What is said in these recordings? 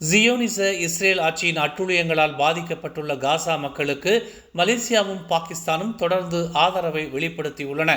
ஜியோனிச Israel ஆட்சியின் அட்டுழியங்களால் பாதிக்கப்பட்டுள்ள காசா மக்களுக்கு மலேசியாவும் பாகிஸ்தானும் தொடர்ந்து ஆதரவை வெளிப்படுத்தியுள்ளன.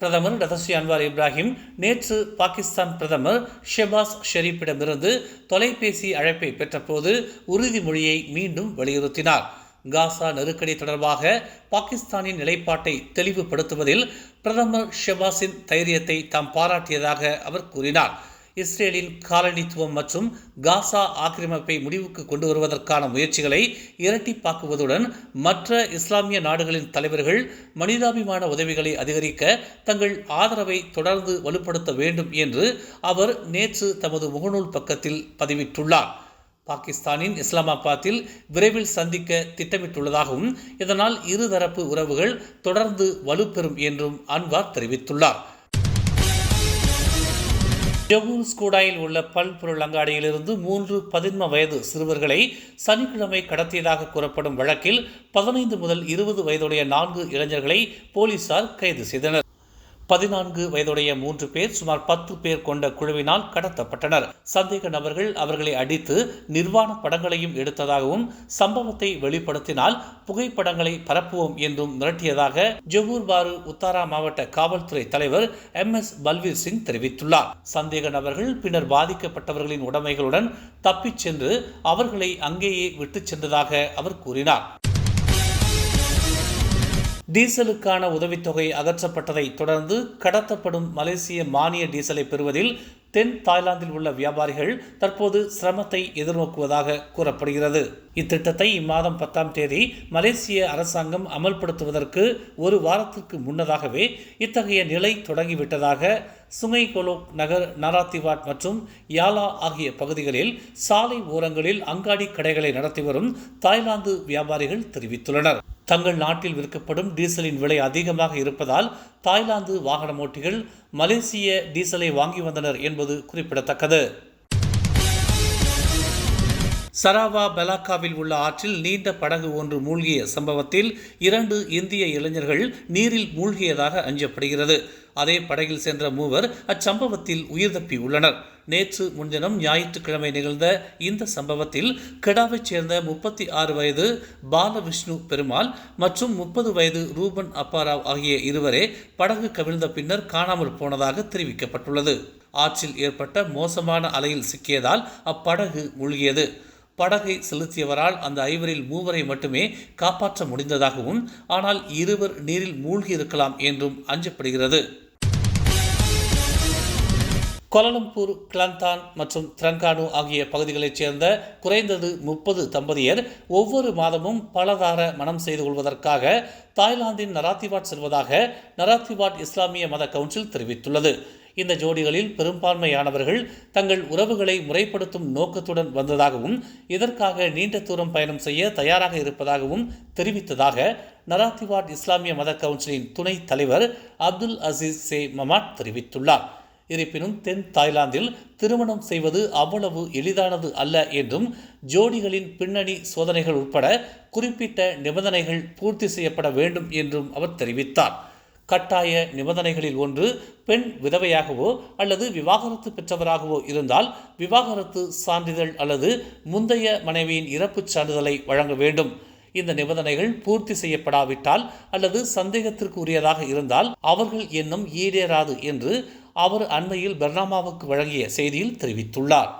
பிரதமர் ரதஸ்ரீ அன்வார் இப்ராஹிம் நேற்று பாகிஸ்தான் பிரதமர் ஷெபாஸ் ஷெரீப்பிடமிருந்து தொலைபேசி அழைப்பை பெற்றபோது உறுதிமொழியை மீண்டும் வலியுறுத்தினார். காசா நெருக்கடி தொடர்பாக பாகிஸ்தானின் நிலைப்பாட்டை தெளிவுபடுத்துவதில் பிரதமர் ஷெபாஸின் தைரியத்தை தாம் பாராட்டியதாக அவர் கூறினார். இஸ்ரேலின் காலனித்துவம் மற்றும் காசா ஆக்கிரமிப்பை முடிவுக்கு கொண்டு வருவதற்கான முயற்சிகளை இரட்டிப்பாக்குவதுடன் மற்ற இஸ்லாமிய நாடுகளின் தலைவர்கள் மனிதாபிமான உதவிகளை அதிகரிக்க தங்கள் ஆதரவை தொடர்ந்து வலுப்படுத்த வேண்டும் என்று அவர் நேற்று தமது முகநூல் பக்கத்தில் பதிவிட்டுள்ளார். பாகிஸ்தானின் இஸ்லாமாபாத்தில் விரைவில் சந்திக்க திட்டமிட்டுள்ளதாகவும் இதனால் இருதரப்பு உறவுகள் தொடர்ந்து வலுப்பெறும் என்றும் அன்வார் தெரிவித்துள்ளார். ஜம்மு ஸ்கூடாயில் உள்ள பல்பொருள் அங்காடியிலிருந்து மூன்று பதின்ம வயது சிறுவர்களை சனிக்கிழமை கடத்தியதாக கூறப்படும் வழக்கில் பதினைந்து முதல் இருபது வயதுடைய நான்கு இளைஞர்களை போலீசார் கைது செய்தனர். பதினான்கு வயதுடைய மூன்று பேர் சுமார் பத்து பேர் கொண்ட குழுவினால் கடத்தப்பட்டனர். சந்தேக நபர்கள் அவர்களை அடித்து நிர்வாண படங்களையும் எடுத்ததாகவும் சம்பவத்தை வெளிப்படுத்தினால் புகைப்படங்களை பரப்புவோம் என்றும் மிரட்டியதாக ஜொகூர் பாரு உத்தாரா மாவட்ட காவல்துறை தலைவர் எம். எஸ். பல்வீர் சிங் தெரிவித்துள்ளார். சந்தேக நபர்கள் பின்னர் பாதிக்கப்பட்டவர்களின் உடைமைகளுடன் தப்பிச் சென்று அவர்களை அங்கேயே விட்டுச் சென்றதாக அவர் கூறினார். டீசலுக்கான உதவித்தொகை அகற்றப்பட்டதை தொடர்ந்து கடத்தப்படும் மலேசிய மானிய டீசலை பெறுவதில் தென் தாய்லாந்தில் உள்ள வியாபாரிகள் தற்போது சிரமத்தை எதிர்நோக்குவதாக கூறப்படுகிறது. இத்திட்டத்தை இம்மாதம் பத்தாம் தேதி மலேசிய அரசாங்கம் அமல்படுத்துவதற்கு ஒரு வாரத்திற்கு முன்னதாகவே இத்தகைய நிலை தொடங்கிவிட்டதாக சுங்கைகொலோக் நகர் நராத்திவாட் மற்றும் யாலா ஆகிய பகுதிகளில் சாலை ஓரங்களில் அங்காடி கடைகளை நடத்தி வரும் தாய்லாந்து வியாபாரிகள் தெரிவித்துள்ளனர். தங்கள் நாட்டில் விற்கப்படும் டீசலின் விலை அதிகமாக இருப்பதால் தாய்லாந்து வாகன ஓட்டிகள் மலேசிய டீசலை வாங்கி வந்தனர் என்பது குறிப்பிடத்தக்கது. சராவா பலாக்காவில் உள்ள ஆற்றில் நீண்ட படகு ஒன்று மூழ்கிய சம்பவத்தில் இரண்டு இந்திய இளைஞர்கள் நீரில் மூழ்கியதாக அஞ்சப்படுகிறது. அதே படகில் சென்ற மூவர் அச்சம்பவத்தில் உயிர் தப்பி உள்ளனர் நேற்று முன்தினம் ஞாயிற்றுக்கிழமை நிகழ்ந்த இந்த சம்பவத்தில் கெடாவைச் சேர்ந்த முப்பத்தி ஆறு வயது பாலவிஷ்ணு பெருமாள் மற்றும் முப்பது வயது ரூபன் அப்பாராவ் ஆகிய இருவரே படகு கவிழ்ந்த பின்னர் காணாமல் போனதாக தெரிவிக்கப்பட்டுள்ளது. ஆற்றில் ஏற்பட்ட மோசமான அலையில் சிக்கியதால் அப்படகு மூழ்கியது. படகை செலுத்தியவரால் அந்த ஐவரில் மூவரை மட்டுமே காப்பாற்ற முடிந்ததாகவும் ஆனால் இருவர் நீரில் மூழ்கி இருக்கலாம் என்றும் அஞ்சப்படுகிறது. கோலலம்பூர் கிளந்தான் மற்றும் திரங்கானு ஆகிய பகுதிகளைச் சேர்ந்த குறைந்தது முப்பது தம்பதியர் ஒவ்வொரு மாதமும் பலதார மனம் செய்து கொள்வதற்காக தாய்லாந்தின் நராத்திவாட் செல்வதாக நராத்திவாட் இஸ்லாமிய மத கவுன்சில் தெரிவித்துள்ளது. இந்த ஜோடிகளில் பெரும்பான்மையானவர்கள் தங்கள் உறவுகளை முறைப்படுத்தும் நோக்கத்துடன் வந்ததாகவும் இதற்காக நீண்ட தூரம் பயணம் செய்ய தயாராக இருப்பதாகவும் தெரிவித்ததாக நராத்திவாட் இஸ்லாமிய மத கவுன்சிலின் துணைத் தலைவர் அப்துல் அசீஸ் சே மமாட் தெரிவித்துள்ளார். இருப்பினும் தென் தாய்லாந்தில் திருமணம் செய்வது அவ்வளவு எளிதானது அல்ல என்றும் ஜோடிகளின் பின்னணி சோதனைகள் உட்பட குறிப்பிட்ட நிபந்தனைகள் பூர்த்தி செய்யப்பட வேண்டும் என்றும் அவர் தெரிவித்தார். கட்டாய நிபந்தனைகளில் ஒன்று பெண் விதவையாகவோ அல்லது விவாகரத்து பெற்றவராகவோ இருந்தால் விவாகரத்து சான்றிதழ் அல்லது முந்தைய மனைவியின் இறப்புச் சான்றிதழை வழங்க வேண்டும். இந்த நிபந்தனைகள் பூர்த்தி செய்யப்படாவிட்டால் அல்லது சந்தேகத்திற்கு உரியதாக இருந்தால் அவர்கள் எண்ணம் ஈடேறாது என்று அவர் அண்மையில் பெர்னாமாவுக்கு வழங்கிய செய்தியில் தெரிவித்துள்ளார்.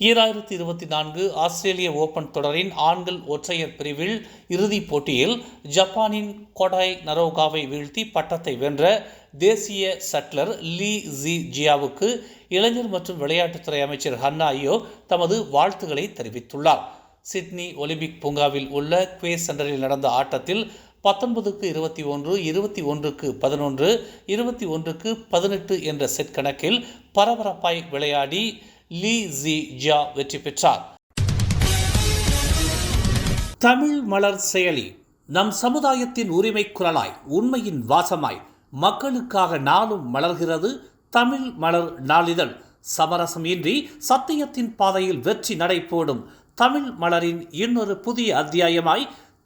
ஈராயிரத்தி இருபத்தி நான்கு ஆஸ்திரேலிய ஓபன் தொடரின் ஆண்கள் ஒற்றையர் பிரிவில் இறுதிப் போட்டியில் ஜப்பானின் கொடாய் நரோகாவை வீழ்த்தி பட்டத்தை வென்ற தேசிய சட்லர் லீ ஜி ஜியாவுக்கு இளைஞர் மற்றும் விளையாட்டுத்துறை அமைச்சர் ஹன்னாயோ தமது வாழ்த்துக்களை தெரிவித்துள்ளார். சிட்னி ஒலிம்பிக் பூங்காவில் உள்ள குவே சென்டரில் நடந்த ஆட்டத்தில் பத்தொன்பதுக்கு இருபத்தி ஒன்று இருபத்தி ஒன்றுக்கு பதினொன்று இருபத்தி ஒன்றுக்கு பதினெட்டு என்ற செட் கணக்கில் பரபரப்பாய் விளையாடி லீ ஜி ஜியா வெற்றி பெற்றார். தமிழ் மலர் செயலி நம் சமுதாயத்தின் உரிமை குரலாய் உண்மையின் வாசமாய் மக்களுக்காக நாளும் மலர்கிறது தமிழ் மலர் நாளிதழ். சமரசம் இன்றி சத்தியத்தின் பாதையில் வெற்றி நடை போடும் தமிழ் மலரின் இன்னொரு புதிய அத்தியாயமாய்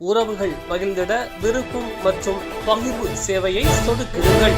உறவுகள் மகிழ்ந்திட விருப்பம் மற்றும் பகிர்வு சேவையை சொடுக்குங்கள்.